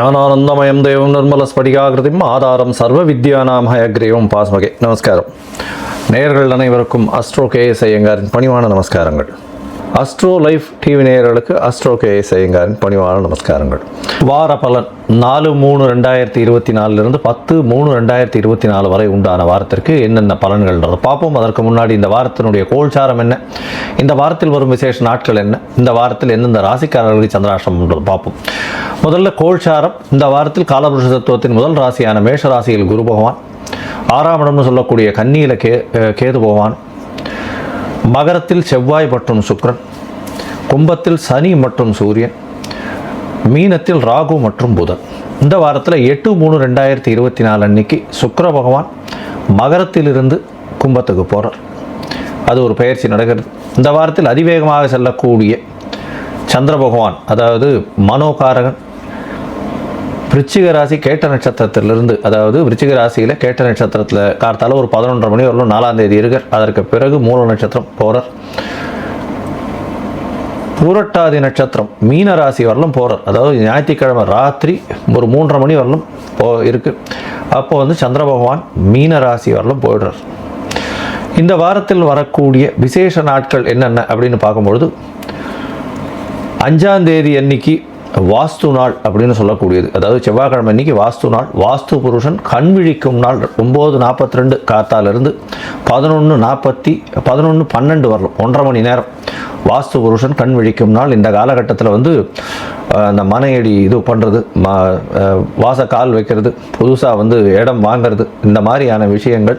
ஞானானந்தமயம் தேவம் நிர்மல ஸ்படிகாகிருதிம் ஆதாரம் சர்வ வித்யானாம் ஹயக்ரீவம் பாஸ்மகே. நமஸ்காரம். நேயர்கள் அனைவருக்கும் அஸ்ட்ரோ கேஎஸ் ஐயங்காரின் பணிவான நமஸ்காரங்கள். அஸ்ட்ரோ லைஃப் டிவி நேயர்களுக்கு அஸ்ட்ரோ கே ஐயங்காரின் பணிவான நமஸ்காரங்கள். வார பலன் நாலு மூணு ரெண்டாயிரத்தி இருபத்தி நாலுலேருந்து பத்து மூணு ரெண்டாயிரத்தி இருபத்தி நாலு வரை உண்டான வாரத்திற்கு என்னென்ன பலன்கள்ன்றது பார்ப்போம். அதற்கு முன்னாடி இந்த வாரத்தினுடைய கோல்சாரம் என்ன? இந்த வாரத்தில் வரும் விசேஷ நாட்கள் என்ன? இந்த வாரத்தில் எந்தெந்த ராசிக்காரர்களுக்கு சந்திராஷ்டமம்ன்றது பார்ப்போம். முதல்ல கோல்சாரம். இந்த வாரத்தில் காலபுருஷ தத்துவத்தின் முதல் ராசியான மேஷ ராசியில் குரு பகவான். ஆறாம் இடம்னு சொல்லக்கூடிய கன்னியில் கே கேது பகவான். மகரத்தில் செவ்வாய் மற்றும் சுக்ரன் கும்பத்தில் சனி மற்றும் சூரியன் மீனத்தில் ராகு மற்றும் புதன். இந்த வாரத்தில் எட்டு மூணு ரெண்டாயிரத்தி இருபத்தி நாலு அன்னைக்கு சுக்கர பகவான் மகரத்திலிருந்து கும்பத்துக்கு போகிறார் அது ஒரு பயிற்சி நடக்கிறது. இந்த வாரத்தில் அதிவேகமாக செல்லக்கூடிய சந்திர பகவான் அதாவது மனோகாரகன் விருச்சிக ராசி கேட்ட நட்சத்திரத்திலிருந்து அதாவது விருச்சிக ராசியில் கேட்ட நட்சத்திரத்தில் கார்த்தால ஒரு பதினொன்றரை மணி வரலும் நாலாம் தேதி இருக்கர் அதற்கு பிறகு மூல நட்சத்திரம் போகிறார் பூரட்டாதி நட்சத்திரம் மீன ராசி வரலும் போகிறார் அதாவது ஞாயிற்றுக்கிழமை ராத்திரி ஒரு மூன்றரை மணி வரலும் போ இருக்கு. அப்போ வந்து சந்திர பகவான் மீன ராசி வரலும் போயிடுறார். இந்த வாரத்தில் வரக்கூடிய விசேஷ நாட்கள் என்னென்ன அப்படின்னு பார்க்கும்பொழுது அஞ்சாம் தேதி அன்னைக்கு வாஸ்து நாள் அப்படின்னு சொல்லக்கூடியது. அதாவது செவ்வாய்க்கிழமை அன்னைக்கு வாஸ்து நாள். வாஸ்து புருஷன் கண் விழிக்கும் நாள். ஒம்பது நாற்பத்தி ரெண்டு காத்தாலிருந்து பதினொன்று நாற்பத்தி பதினொன்று பன்னெண்டு வரலாம். ஒன்றரை மணி நேரம். வாஸ்து புருஷன் கண் விழிக்கும் நாள். இந்த காலகட்டத்தில் வந்து அந்த மனையடி இது பண்ணுறது ம வாச கால் வைக்கிறது புதுசாக வந்து இடம் வாங்குறது இந்த மாதிரியான விஷயங்கள்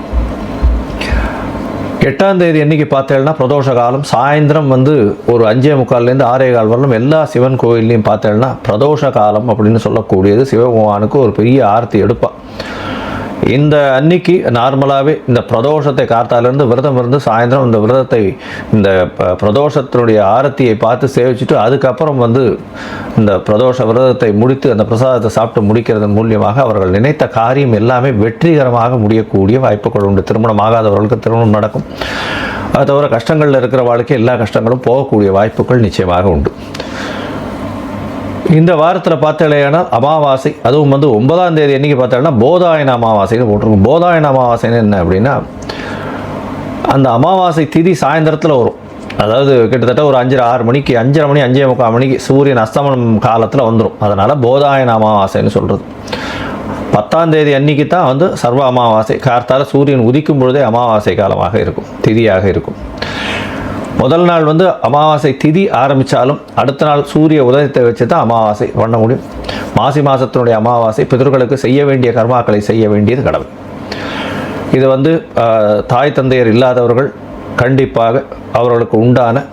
எட்டாம் தேதி என்னைக்கு பார்த்தேன்னா பிரதோஷ காலம். சாயந்தரம் வந்து ஒரு அஞ்சே முக்கால்லேருந்து ஆறே கால் வரலும் எல்லா சிவன் கோயில்லையும் பார்த்தேன்னா பிரதோஷ காலம் அப்படின்னு சொல்லக்கூடியது சிவபகவானுக்கு ஒரு பெரிய ஆர்த்தி எடுப்பாள் இந்த அன்னைக்கு நார்மலாகவே இந்த பிரதோஷத்தை காத்தாலேருந்து விரதம் இருந்து சாயந்தரம் இந்த விரதத்தை இந்த ப- பிரதோஷத்தினுடைய ஆரத்தியை பார்த்து சேவிச்சுட்டு அதுக்கப்புறம் வந்து இந்த பிரதோஷ விரதத்தை முடித்து அந்த பிரசாதத்தை சாப்பிட்டு முடிக்கிறதன் மூலியமாக அவர்கள் நினைத்த காரியம் எல்லாமே வெற்றிகரமாக முடியக்கூடிய வாய்ப்புகள் உண்டு. திருமணம் ஆகாதவர்களுக்கு திருமணம் நடக்கும். அது தவிர கஷ்டங்களில் இருக்கிற வாழ்க்கை எல்லா கஷ்டங்களும் போகக்கூடிய வாய்ப்புகள் நிச்சயமாக உண்டு. இந்த வாரத்தில் பார்த்தலையானால் அமாவாசை அதுவும் வந்து ஒன்பதாம் தேதி என்றைக்கு பார்த்தோம்னா போதாயன அமாவாசைன்னு போட்டிருக்கும். போதாயன அமாவாசைன்னு என்ன அப்படின்னா அந்த அமாவாசை திதி சாயந்தரத்தில் வரும். அதாவது கிட்டத்தட்ட ஒரு அஞ்சரை ஆறு மணிக்கு அஞ்சரை மணி அஞ்சே முக்கால் மணிக்கு சூரியன் அஸ்தமனம் காலத்தில் வந்துடும் அதனால் போதாயன அமாவாசைன்னு சொல்கிறது பத்தாம் தேதி அன்னைக்கு தான் வந்து சர்வ அமாவாசை. கார்த்தால சூரியன் உதிக்கும் பொழுதே அமாவாசை காலமாக இருக்கும். திதியாக இருக்கும். முதல் நாள் வந்து அமாவாசை திதி ஆரம்பித்தாலும் அடுத்த நாள் சூரிய உதயத்தை வச்சு தான் அமாவாசை பண்ண முடியும். மாசி மாதத்தினுடைய அமாவாசை பிதர்களுக்கு செய்ய வேண்டிய கர்மாக்களை செய்ய வேண்டியது கடமை இது வந்து தாய் தந்தையர் இல்லாதவர்கள் கண்டிப்பாக அவர்களுக்கு உண்டான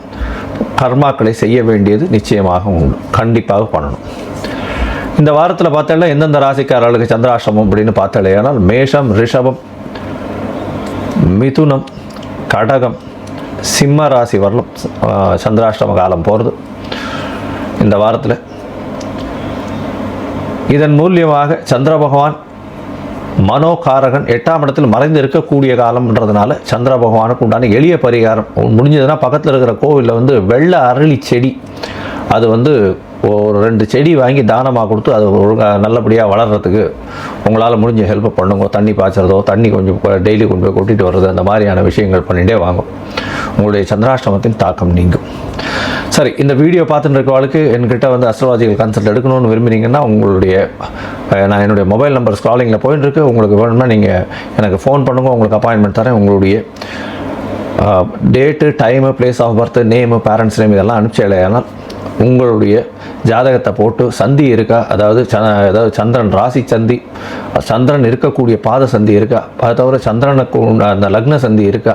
கர்மாக்களை செய்ய வேண்டியது நிச்சயமாக உண்டு. கண்டிப்பாக பண்ணணும். இந்த வாரத்தில் பார்த்தாலே எந்தெந்த ராசிக்காரர்களுக்கு சந்திராசிரமம் அப்படின்னு பார்த்தாலே ஆனால் மேஷம் ரிஷபம் மிதுனம் கடகம் சிம்ம ராசி வரலும் சந்திராஷ்டம காலம் போகிறது இந்த வாரத்தில். இதன் மூலியமாக சந்திர பகவான் மனோகாரகன் எட்டாம் இடத்தில் மறைந்து இருக்கக்கூடிய காலம்ன்றதுனால சந்திர பகவானுக்கு உண்டான எளிய பரிகாரம். முடிஞ்சதுன்னா பக்கத்தில் இருக்கிற கோவிலில் வந்து வெள்ளை அரளி செடி. அது வந்து ஒரு ரெண்டு செடி வாங்கி தானமாக கொடுத்து அது ஒழுங்காக நல்லபடியாக வளர்கிறதுக்கு உங்களால் முடிஞ்ச ஹெல்ப் பண்ணுங்க. தண்ணி பாய்ச்சறதோ தண்ணி கொஞ்சம் டெய்லி கொண்டு போய் கொட்டிட்டு வர்றது அந்த மாதிரியான விஷயங்கள் பண்ணிகிட்டே வாங்கும் உங்களுடைய சந்திராஷ்டமத்தின் தாக்கம் நீங்கும். சரி இந்த வீடியோ பார்த்துட்டு இருக்கவளுக்கு என்கிட்ட வந்து அஸ்ட்ராலஜிக்கல் கன்சல்ட் எடுக்கணும்னு விரும்புனீங்கன்னா உங்களுடைய நான் என்னுடைய மொபைல் நம்பர் ஸ்க்ராலிங்கில் போயிட்டு இருக்கு உங்களுக்கு வேணும்னா நீங்கள் எனக்கு ஃபோன் பண்ணுங்க உங்களுக்கு அப்பாயின்மெண்ட் தரேன். உங்களுடைய date time place of birth name parents name இதெல்லாம் அனுப்பிச்சேனால் உங்களுடைய ஜாதகத்தை போட்டு சந்தி இருக்கா? அதாவது ச அதாவது சந்திரன் ராசி சந்தி சந்திரன் இருக்கக்கூடிய பாத சந்தி இருக்கா? அதை தவிர சந்திரனுக்கு அந்த லக்ன சந்தி இருக்கா?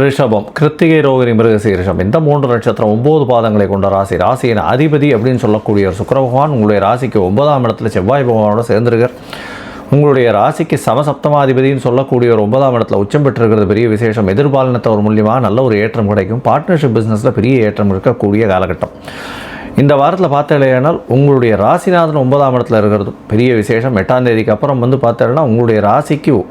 ரிஷபம் கிருத்திகை ரோகிணி மிருகசீரிஷம் இந்த மூன்று நட்சத்திரம் ஒன்பது பாதங்களை கொண்ட ராசி. ராசியின் அதிபதி அப்படின்னு சொல்லக்கூடிய ஒரு பகவான் உங்களுடைய ராசிக்கு ஒன்பதாம் இடத்துல செவ்வாய் பகவானோட சேர்ந்திருக்கார். உங்களுடைய ராசிக்கு சமசப்தமாதிபதினு சொல்லக்கூடிய ஒரு ஒன்பதாம் இடத்துல உச்சம் பெற்றிருக்கிறது. பெரிய விசேஷம். எதிர்பாலினத்தவர் மூலியமாக நல்ல ஒரு ஏற்றம் கிடைக்கும். பார்ட்னர்ஷிப் பிஸ்னஸில் பெரிய ஏற்றம் இருக்கக்கூடிய காலகட்டம். இந்த வாரத்தில் பார்த்தீங்கன்னா உங்களுடைய ராசிநாதன் ஒன்பதாம் இடத்துல இருக்கிறது. பெரிய விசேஷம். எட்டாம் தேதிக்கு அப்புறம் வந்து பார்த்தீங்கன்னா உங்களுடைய ராசிக்கு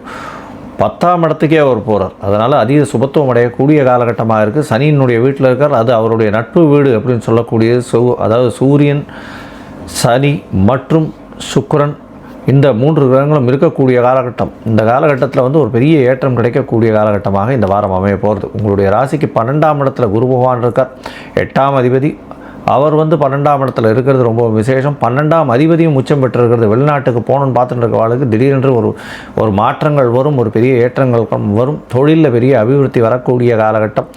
பத்தாம் இடத்துக்கே அவர் போகிறார் அதனால் அதிக சுபத்துவம் அடையக்கூடிய காலகட்டமாக இருக்குது சனியினுடைய வீட்டில் இருக்கார். அது அவருடைய நட்பு வீடு அப்படின்னு சொல்லக்கூடிய சூ அதாவது சூரியன் சனி மற்றும் சுக்கரன் இந்த மூன்று கிரகங்களும் இருக்கக்கூடிய காலகட்டம். இந்த காலகட்டத்தில் வந்து ஒரு பெரிய ஏற்றம் கிடைக்கக்கூடிய காலகட்டமாக இந்த வாரம் அமைய போகிறது உங்களுடைய ராசிக்கு பன்னெண்டாம் இடத்துல குரு பகவான் இருக்கார். எட்டாம் அதிபதி அவர் வந்து பன்னெண்டாம் இடத்துல இருக்கிறது ரொம்ப விசேஷம். பன்னெண்டாம் அதிபதியும் உச்சம் பெற்றிருக்கிறது. வெளிநாட்டுக்கு போகணும்னு பார்த்துட்டு இருக்கவாளுக்கு திடீரென்று ஒரு ஒரு மாற்றங்கள் வரும் ஒரு பெரிய ஏற்றங்கள் வரும். தொழிலில் பெரிய அபிவிருத்தி வரக்கூடிய காலகட்டம்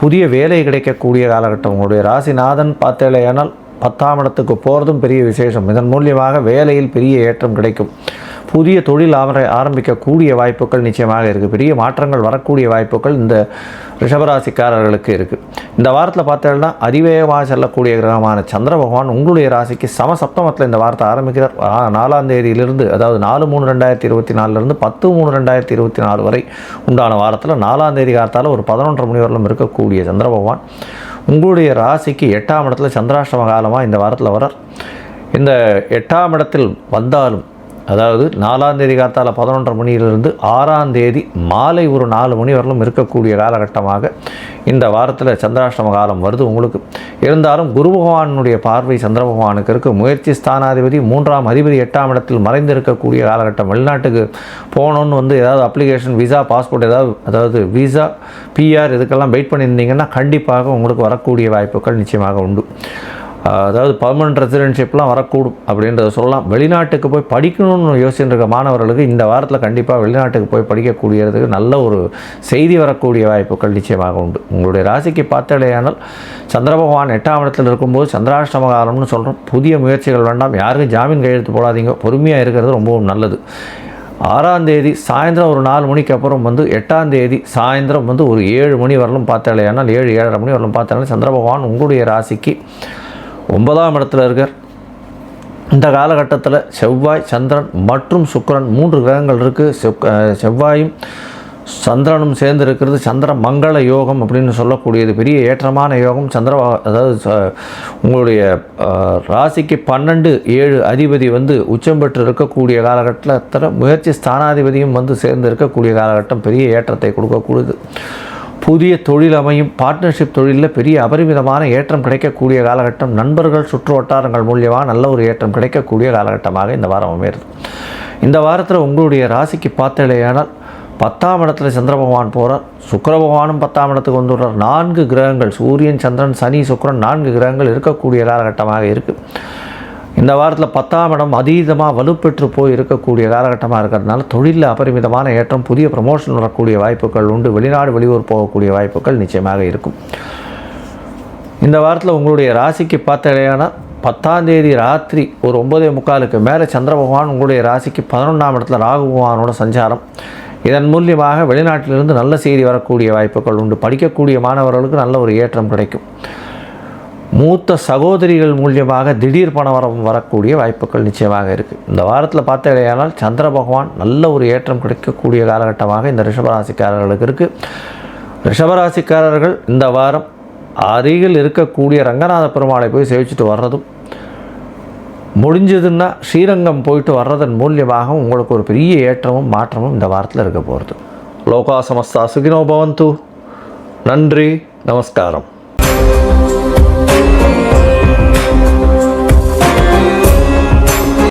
புதிய வேலை கிடைக்கக்கூடிய காலகட்டம். உங்களுடைய ராசிநாதன் பார்த்தேலையானால் பத்தாம் இடத்துக்கு போகிறதும் பெரிய விசேஷம். இதன் மூலியமாக வேலையில் பெரிய ஏற்றம் கிடைக்கும். புதிய தொழில் ஆர ஆரம்பிக்கக்கூடிய வாய்ப்புகள் நிச்சயமாக இருக்குது பெரிய மாற்றங்கள் வரக்கூடிய வாய்ப்புகள் இந்த ரிஷபராசிக்காரர்களுக்கு இருக்குது இந்த வாரத்தில் பார்த்தீங்கன்னா அதிவேகமாக செல்லக்கூடிய கிரகமான சந்திர பகவான் உங்களுடைய ராசிக்கு சமசப்தமத்தில் இந்த வாரத்தை ஆரம்பிக்கிறார். நாலாம் தேதியிலிருந்து அதாவது நாலு மூணு ரெண்டாயிரத்தி இருபத்தி நாலுலேருந்து பத்து மூணு ரெண்டாயிரத்தி இருபத்தி நாலு வரை உண்டான வாரத்தில் நாலாம் தேதி காலத்தால் ஒரு பதினொன்றரை மணி வரலும் இருக்கக்கூடிய சந்திர பகவான் உங்களுடைய ராசிக்கு எட்டாம் இடத்துல சந்திராஷ்டம காலமாக இந்த வாரத்தில் வரார் இந்த எட்டாம் இடத்தில் வந்தாலும் அதாவது நாலாம் தேதி காத்தால் பதினொன்றரை மணியிலிருந்து ஆறாம் தேதி மாலை ஒரு நாலு மணி வரலும் இருக்கக்கூடிய காலகட்டமாக இந்த வாரத்தில் சந்திராஷ்டம காலம் வருது உங்களுக்கு. இருந்தாலும் குரு பகவானுடைய பார்வை சந்திர பகவானுக்கு இருக்கு. முயற்சி ஸ்தானாதிபதி மூன்றாம் அதிபதி எட்டாம் இடத்தில் மறைந்து இருக்கக்கூடிய காலகட்டம். வெளிநாட்டுக்கு போகணுன்னு வந்து ஏதாவது அப்ளிகேஷன் விசா பாஸ்போர்ட் ஏதாவது அதாவது விசா பிஆர் இதுக்கெல்லாம் வெயிட் பண்ணியிருந்தீங்கன்னா கண்டிப்பாக உங்களுக்கு வரக்கூடிய வாய்ப்புகள் நிச்சயமாக உண்டு. அதாவது பர்மனன்ட் ரெசிடென்ஷிப்லாம் வரக்கூடும் அப்படின்றத சொல்லலாம். வெளிநாட்டுக்கு போய் படிக்கணும்னு யோசிச்சுருக்க இருக்க மாணவர்களுக்கு இந்த வாரத்தில் கண்டிப்பாக வெளிநாட்டுக்கு போய் படிக்கக்கூடியதுக்கு நல்ல ஒரு செய்தி வரக்கூடிய வாய்ப்புகள் நிச்சயமாக உண்டு. உங்களுடைய ராசிக்கு பார்த்தாலேயானால் சந்திர பகவான் எட்டாம் இடத்தில் இருக்கும்போது சந்திராஷ்டம காலம்னு சொல்கிறோம் புதிய முயற்சிகள் வேண்டாம். யாருக்கும் ஜாமீன் கையெழுத்து போடாதீங்க. பொறுமையாக இருக்கிறது ரொம்பவும் நல்லது. ஆறாம் தேதி சாயந்தரம் ஒரு நாலு மணிக்கு அப்புறம் வந்து எட்டாம் தேதி சாயந்தரம் வந்து ஒரு ஏழு மணி வரலும் பார்த்தாலேயானால் ஏழு ஏழரை மணி வரலும் பார்த்தாலே சந்திர பகவான் உங்களுடைய ராசிக்கு ஒன்பதாம் இடத்துல இருக்கார். இந்த காலகட்டத்தில் செவ்வாய் சந்திரன் மற்றும் சுக்கரன் மூன்று கிரகங்கள் இருக்குது செவ் செவ்வாயும் சந்திரனும் சேர்ந்து இருக்கிறது. சந்திர மங்கள யோகம் அப்படின்னு சொல்லக்கூடியது. பெரிய ஏற்றமான யோகம். சந்திர அதாவது உங்களுடைய ராசிக்கு பன்னெண்டு ஏழு அதிபதி வந்து உச்சம் பெற்று இருக்கக்கூடிய காலகட்டத்தில் முயற்சி ஸ்தானாதிபதியும் வந்து சேர்ந்து இருக்கக்கூடிய காலகட்டம் பெரிய ஏற்றத்தை கொடுக்கக்கூடியது. புதிய தொழில் அமையும் பார்ட்னர்ஷிப் தொழிலில் பெரிய அபரிமிதமான ஏற்றம் கிடைக்கக்கூடிய காலகட்டம் நண்பர்கள் சுற்று வட்டாரங்கள் மூலியமாக நல்ல ஒரு ஏற்றம் கிடைக்கக்கூடிய காலகட்டமாக இந்த வாரம் அமையிறது இந்த வாரத்தில் உங்களுடைய ராசிக்கு பார்த்தலையானால் பத்தாம் இடத்துல சந்திர பகவான் போகிறார் சுக்கர பகவானும் பத்தாம் இடத்துக்கு வந்துடுறார். நான்கு கிரகங்கள் சூரியன் சந்திரன் சனி சுக்கரன் நான்கு கிரகங்கள் இருக்கக்கூடிய காலகட்டமாக இருக்குது இந்த வாரத்தில் பத்தாம் இடம் அதீதமாக வலுப்பெற்று போய் இருக்கக்கூடிய காலகட்டமாக இருக்கிறதுனால தொழிலில் அபரிமிதமான ஏற்றம் புதிய ப்ரமோஷன் வரக்கூடிய வாய்ப்புகள் உண்டு. வெளிநாடு வெளியூர் போகக்கூடிய வாய்ப்புகள் நிச்சயமாக இருக்கும். இந்த வாரத்தில் உங்களுடைய ராசிக்கு பார்த்தடையான பத்தாம் தேதி ராத்திரி ஒரு ஒன்பதே முக்காலுக்கு மேலே சந்திர பகவான் உங்களுடைய ராசிக்கு பதினொன்றாம் இடத்துல ராகு பகவானோட சஞ்சாரம். இதன் மூலியமாக வெளிநாட்டிலிருந்து நல்ல செய்தி வரக்கூடிய வாய்ப்புகள் உண்டு. படிக்கக்கூடிய மாணவர்களுக்கு நல்ல ஒரு ஏற்றம் கிடைக்கும். மூத்த சகோதரிகள் மூலியமாக திடீர் பணவரம் வரக்கூடிய வாய்ப்புகள் நிச்சயமாக இருக்குது இந்த வாரத்தில் பார்த்தடையானால் சந்திர பகவான் நல்ல ஒரு ஏற்றம் கிடைக்கக்கூடிய காலகட்டமாக இந்த ரிஷபராசிக்காரர்களுக்கு இருக்குது ரிஷபராசிக்காரர்கள் இந்த வாரம் அருகில் இருக்கக்கூடிய ரங்கநாத பெருமாளை போய் சேவிச்சுட்டு வர்றதும் முடிஞ்சதுன்னா ஸ்ரீரங்கம் போயிட்டு வர்றதன் மூலியமாக உங்களுக்கு ஒரு பெரிய ஏற்றமும் மாற்றமும் இந்த வாரத்தில் இருக்க போகிறது லோகா சமஸ்தா சுகினோ பவந்து. நன்றி நமஸ்காரம்.